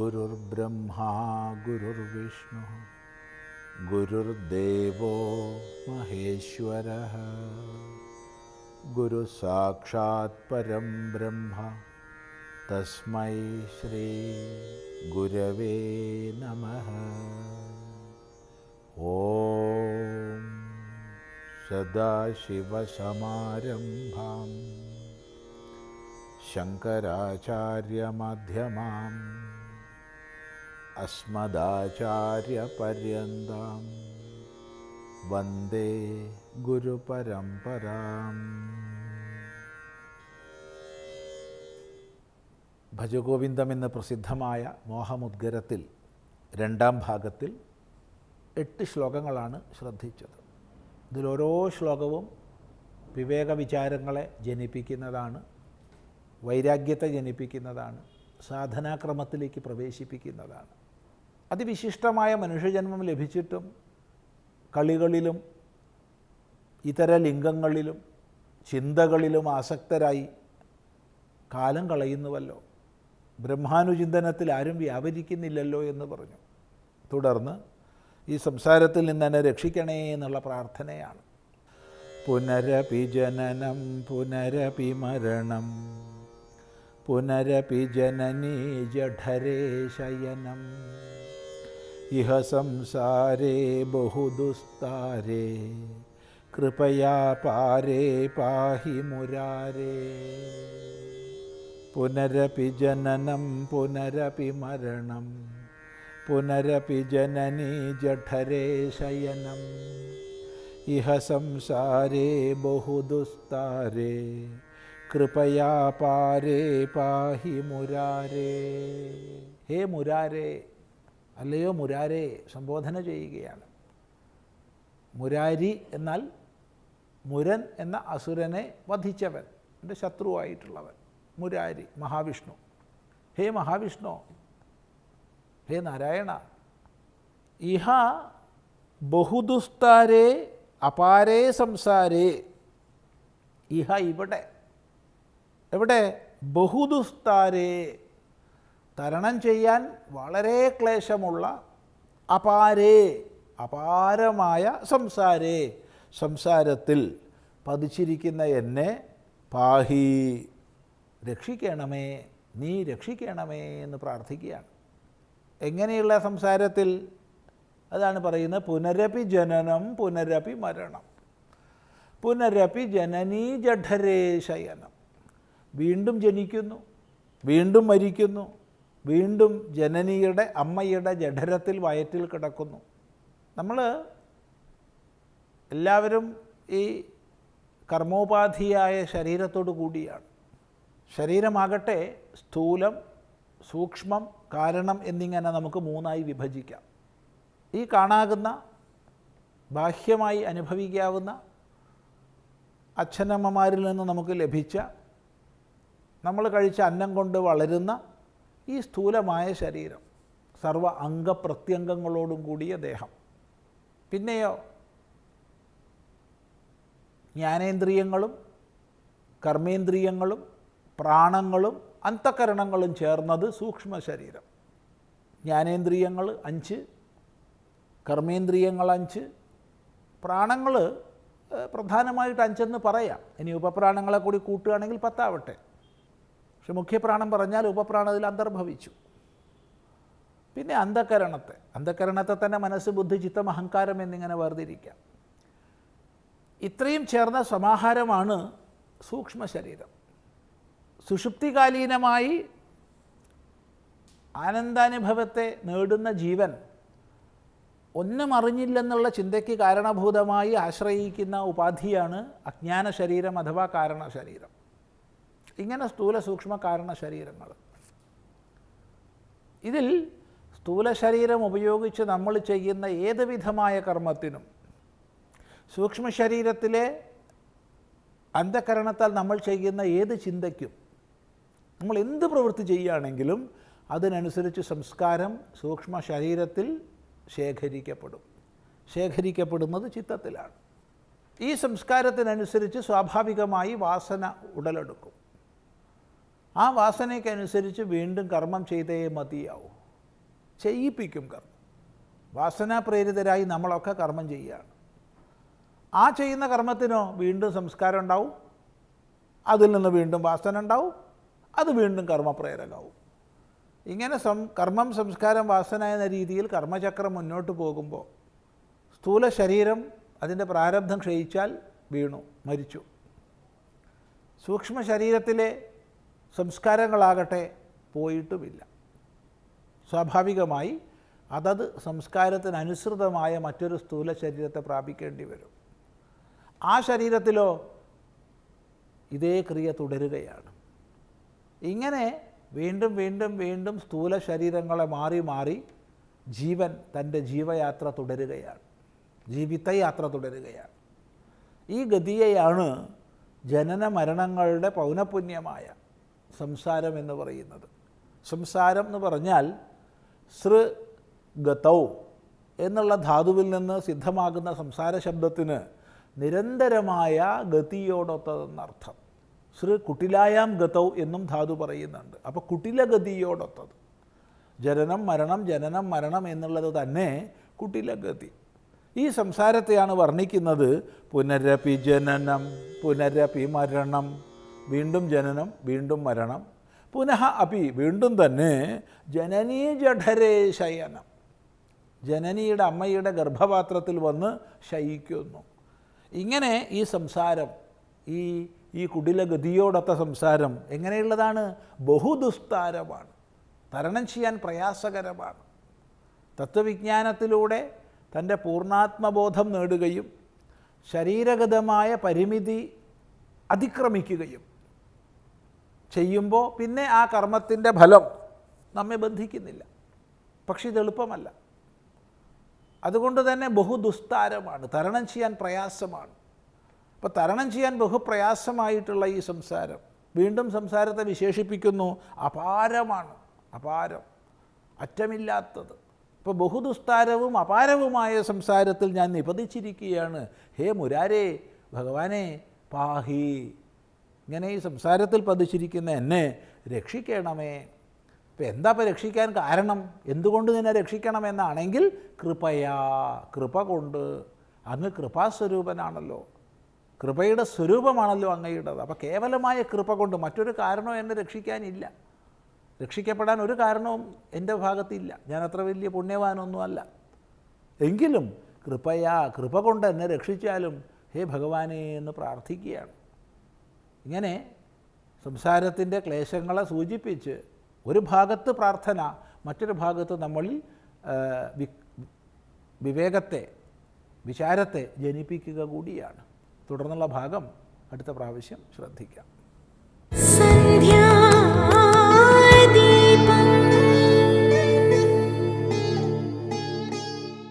गुरुर्ब्रह्मा गुरुर्विष्णुः गुरुर्देवो महेश्वरः। गुरुसाक्षात् परं ब्रह्म तस्मै श्रीगुरवे नमः। ॐ सदाशिवसमारम्भाम् शङ्कराचार्यमध्यमाम् अस्मदाचार्यपर्यन्तां वन्दे ഗുരുപരമ്പരാം ഭജഗോവിന്ദം എന്ന പ്രസിദ്ധമായ മോഹമുദ്ഗരത്തിൽ രണ്ടാം ഭാഗത്തിൽ എട്ട് ശ്ലോകങ്ങളാണ് ശ്രദ്ധിച്ചത് ഇതിലോരോ ശ്ലോകവും വിവേക വിചാരങ്ങളെ ജനിപ്പിക്കുന്നതാണ് വൈരാഗ്യത്തെ ജനിപ്പിക്കുന്നതാണ് സാധനാക്രമത്തിലേക്ക് പ്രവേശിപ്പിക്കുന്നതാണ് അതിവിശിഷ്ടമായ മനുഷ്യജന്മം ലഭിച്ചിട്ടും കളികളിലും ഇതര ലിംഗങ്ങളിലും ചിന്തകളിലും ആസക്തരായി കാലം കളയുന്നുവല്ലോ. ബ്രഹ്മാനുചിന്തനത്തിൽ ആരും വ്യാപരിക്കുന്നില്ലല്ലോ എന്ന് പറഞ്ഞു. തുടർന്ന് ഈ സംസാരത്തിൽ നിന്ന് എന്നെ രക്ഷിക്കണേ എന്നുള്ള പ്രാർത്ഥനയാണ്. പുനരപി ജനനം പുനരപി മരണം പുനരപി ജനനീ ജഠരേ ശയനം. ഇഹ സംസാരേ ബഹുദുസ്താരേ കൃപയാ പാരേ പാഹി മുരാരേ. പുനരപി ജനനം പുനരപി മരണം പുനരപി ജനനീ ജഠരേ ശയനം. ഇഹ സംസാരേ ബഹുദുസ്താരേ കൃപയാ പാരേ പാഹി മുരാരേ. ഹേ മുരാരേ. അല്ലയോ മുരാരെ സംബോധന ചെയ്യുകയാണ്. മുരാരി എന്നാൽ മുരൻ എന്ന അസുരനെ വധിച്ചവൻ എന്റെ ശത്രുവായിട്ടുള്ളവൻ മുരാരി മഹാവിഷ്ണു. ഹേ മഹാവിഷ്ണു ഹേ നാരായണ. ഇഹ ബഹുദുസ്താരേ അപാരേ സംസാരേ. ഇഹ ഇവിടെ. എവിടെ? ബഹുദുസ്താരേ. തരണം ചെയ്യാൻ വളരെ ക്ലേശമുള്ള അപാരേ അപാരമായ സംസാരേ. സംസാരത്തിൽ പതിച്ചിരിക്കുന്ന എന്നെ പാഹി. രക്ഷിക്കണമേ നീ രക്ഷിക്കണമേ എന്ന് പ്രാർത്ഥിക്കുകയാണ്. എങ്ങനെയുള്ള സംസാരത്തിൽ? അതാണ് പറയുന്നത് പുനരപി ജനനം പുനരപി മരണം. പുനരപി ജനനീ ജഠരേ ശയനം. വീണ്ടും ജനിക്കുന്നു വീണ്ടും മരിക്കുന്നു വീണ്ടും ജനനിയുടെ അമ്മയുടെ ജഠരത്തിൽ വയറ്റിൽ കിടക്കുന്നു. നമ്മൾ എല്ലാവരും ഈ കർമ്മോപാധിയായ ശരീരത്തോടു കൂടിയാണ്. ശരീരമാകട്ടെ സ്ഥൂലം സൂക്ഷ്മം കാരണം എന്നിങ്ങനെ നമുക്ക് മൂന്നായി വിഭജിക്കാം. ഈ കാണാകുന്ന ബാഹ്യമായി അനുഭവിക്കാവുന്ന അച്ഛനമ്മമാരിൽ നിന്ന് നമുക്ക് ലഭിച്ച നമ്മൾ കഴിച്ച അന്നം കൊണ്ട് വളരുന്ന ഈ സ്ഥൂലമായ ശരീരം സർവ അംഗപ്രത്യംഗങ്ങളോടും കൂടിയ ദേഹം. പിന്നെയോ? ജ്ഞാനേന്ദ്രിയങ്ങളും കർമ്മേന്ദ്രിയങ്ങളും പ്രാണങ്ങളും അന്തക്കരണങ്ങളും ചേർന്നത് സൂക്ഷ്മ ശരീരം. ജ്ഞാനേന്ദ്രിയങ്ങൾ അഞ്ച് കർമ്മേന്ദ്രിയങ്ങൾ അഞ്ച് പ്രാണങ്ങൾ പ്രധാനമായിട്ട് അഞ്ചെന്ന് പറയാം. ഇനി ഉപപ്രാണങ്ങളെ കൂടി കൂട്ടുകയാണെങ്കിൽ പത്താവട്ടെ. പക്ഷെ മുഖ്യപ്രാണം പറഞ്ഞാൽ ഉപപ്രാണത്തിൽ അന്തർഭവിച്ചു. പിന്നെ അന്ധകരണത്തെ അന്ധകരണത്തെ തന്നെ മനസ്സ് ബുദ്ധി ചിത്തം അഹങ്കാരം എന്നിങ്ങനെ വേർതിരിക്കാം. ഇത്രയും ചേർന്ന സമാഹാരമാണ് സൂക്ഷ്മ ശരീരം സുഷുപ്തികാലീനമായി ആനന്ദാനുഭവത്തെ നേടുന്ന ജീവൻ ഒന്നും അറിഞ്ഞില്ലെന്നുള്ള ചിന്തയ്ക്ക് കാരണഭൂതമായി ആശ്രയിക്കുന്ന ഉപാധിയാണ് അജ്ഞാന ശരീരം അഥവാ കാരണ ശരീരം ഇങ്ങനെ സ്ഥൂല സൂക്ഷ്മ കാരണ ശരീരങ്ങൾ. ഇതിൽ സ്ഥൂല ശരീരം ഉപയോഗിച്ച് നമ്മൾ ചെയ്യുന്ന ഏത് വിധമായ കർമ്മത്തിനും സൂക്ഷ്മ ശരീരത്തിലെ അന്ധകരണത്താൽ നമ്മൾ ചെയ്യുന്ന ഏത് ചിന്തയ്ക്കും നമ്മൾ എന്ത് പ്രവൃത്തി ചെയ്യുകയാണെങ്കിലും അതിനനുസരിച്ച് സംസ്കാരം സൂക്ഷ്മ ശരീരത്തിൽ ശേഖരിക്കപ്പെടും. ശേഖരിക്കപ്പെടുന്നത് ചിത്തത്തിലാണ്. ഈ സംസ്കാരത്തിനനുസരിച്ച് സ്വാഭാവികമായി വാസന ഉടലെടുക്കും. ആ വാസനയ്ക്കനുസരിച്ച് വീണ്ടും കർമ്മം ചെയ്തേ മതിയാവും. ചെയ്യിപ്പിക്കും കർമ്മം. വാസനാപ്രേരിതരായി നമ്മളൊക്കെ കർമ്മം ചെയ്യുകയാണ്. ആ ചെയ്യുന്ന കർമ്മത്തിനോ വീണ്ടും സംസ്കാരം ഉണ്ടാവും. അതിൽ നിന്ന് വീണ്ടും വാസന ഉണ്ടാവും. അത് വീണ്ടും കർമ്മപ്രേരകമാവും. ഇങ്ങനെ സം കർമ്മം സംസ്കാരം വാസന എന്ന രീതിയിൽ കർമ്മചക്രം മുന്നോട്ട് പോകുമ്പോൾ സ്ഥൂല ശരീരം അതിന്റെ പ്രാരബ്ധം ക്ഷയിച്ചാൽ വീണു മരിച്ചു. സൂക്ഷ്മ ശരീരത്തിലെ സംസ്കാരങ്ങളാകട്ടെ പോയിട്ടുമില്ല. സ്വാഭാവികമായി അതത് സംസ്കാരത്തിനനുസൃതമായ മറ്റൊരു സ്ഥൂല ശരീരത്തെ പ്രാപിക്കേണ്ടി വരും. ആ ശരീരത്തിലോ ഇതേ ക്രിയ തുടരുകയാണ്. ഇങ്ങനെ വീണ്ടും വീണ്ടും വീണ്ടും സ്ഥൂല ശരീരങ്ങളെ മാറി മാറി ജീവൻ തന്റെ ജീവയാത്ര തുടരുകയാണ്. ജീവിതയാത്ര തുടരുകയാണ്. ഈ ഗതിയെയാണ് ജനന മരണങ്ങളുടെ പൗനപുണ്യമായ സംസാരം എന്ന് പറയുന്നത്. സംസാരം എന്ന് പറഞ്ഞാൽ സൃ ഗതൗ എന്നുള്ള ധാതുവിൽ നിന്ന് സിദ്ധമാകുന്ന സംസാര ശബ്ദത്തിന് നിരന്തരമായ ഗതിയോടൊത്തതെന്നർത്ഥം. ശ്രീ കുട്ടിലായാം ഗതൗ എന്നും ധാതു പറയുന്നുണ്ട്. അപ്പോൾ കുട്ടിലഗതിയോടൊത്തത്. ജനനം മരണം ജനനം മരണം എന്നുള്ളത് തന്നെ കുട്ടിലഗതി. ഈ സംസാരത്തെയാണ് വർണിക്കുന്നത് പുനരപി ജനനം പുനരപി മരണം വീണ്ടും ജനനം വീണ്ടും മരണം. പുനഃ അപ്പി വീണ്ടും തന്നെ ജനനീ ജഠരേ ശയനം. ജനനിയുടെ അമ്മയുടെ ഗർഭപാത്രത്തിൽ വന്ന് ശയിക്കുന്നു. ഇങ്ങനെ ഈ സംസാരം ഈ ഈ കുടിലഗതിയോടൊത്ത സംസാരം എങ്ങനെയുള്ളതാണ്? ബഹുദുസ്താരമാണ്. തരണം ചെയ്യാൻ പ്രയാസകരമാണ്. തത്വവിജ്ഞാനത്തിലൂടെ തന്റെ പൂർണാത്മബോധം നേടുകയും ശരീരഗതമായ പരിമിതി അതിക്രമിക്കുകയും ചെയ്യുമ്പോൾ പിന്നെ ആ കർമ്മത്തിന്റെ ഫലം നമ്മെ ബന്ധിക്കുന്നില്ല. പക്ഷെ ഇത് എളുപ്പമല്ല. അതുകൊണ്ട് തന്നെ ബഹുദുസ്താരമാണ് തരണം ചെയ്യാൻ പ്രയാസമാണ്. അപ്പോൾ തരണം ചെയ്യാൻ ബഹുപ്രയാസമായിട്ടുള്ള ഈ സംസാരം വീണ്ടും സംസാരത്തെ വിശേഷിപ്പിക്കുന്നു അപാരമാണ് അപാരം അറ്റമില്ലാത്തത്. ഇപ്പോൾ ബഹുദുസ്താരവും അപാരവുമായ സംസാരത്തിൽ ഞാൻ നിപതിച്ചിരിക്കുകയാണ്. ഹേ മുരാരേ ഭഗവാനെ പാഹി. ഇങ്ങനെ ഈ സംസാരത്തിൽ പതിച്ചിരിക്കുന്ന എന്നെ രക്ഷിക്കണമേ. ഇപ്പം എന്താ ഇപ്പം രക്ഷിക്കാൻ കാരണം? എന്തുകൊണ്ട് നിന്നെ രക്ഷിക്കണമെന്നാണെങ്കിൽ കൃപയാ കൃപ കൊണ്ട്. അങ്ങ് കൃപാസ്വരൂപനാണല്ലോ. കൃപയുടെ സ്വരൂപമാണല്ലോ അങ്ങയുടേത് അപ്പോൾ കേവലമായ കൃപ കൊണ്ട് മറ്റൊരു കാരണവും എന്നെ രക്ഷിക്കാനില്ല. രക്ഷിക്കപ്പെടാൻ ഒരു കാരണവും എന്റെ ഭാഗത്തില്ല. ഞാൻ അത്ര വലിയ പുണ്യവാനൊന്നുമല്ല. എങ്കിലും കൃപയാ കൃപ കൊണ്ട് എന്നെ രക്ഷിച്ചാലും ഹേ ഭഗവാനെ എന്ന് പ്രാർത്ഥിക്കുകയാണ്. ഇങ്ങനെ സംസാരത്തിന്റെ ക്ലേശങ്ങളെ സൂചിപ്പിച്ച് ഒരു ഭാഗത്ത് പ്രാർത്ഥന മറ്റൊരു ഭാഗത്ത് നമ്മളിൽ വിവേകത്തെ വിചാരത്തെ ജനിപ്പിക്കുക കൂടിയാണ്. തുടർന്നുള്ള ഭാഗം അടുത്ത പ്രാവശ്യം ശ്രദ്ധിക്കാം.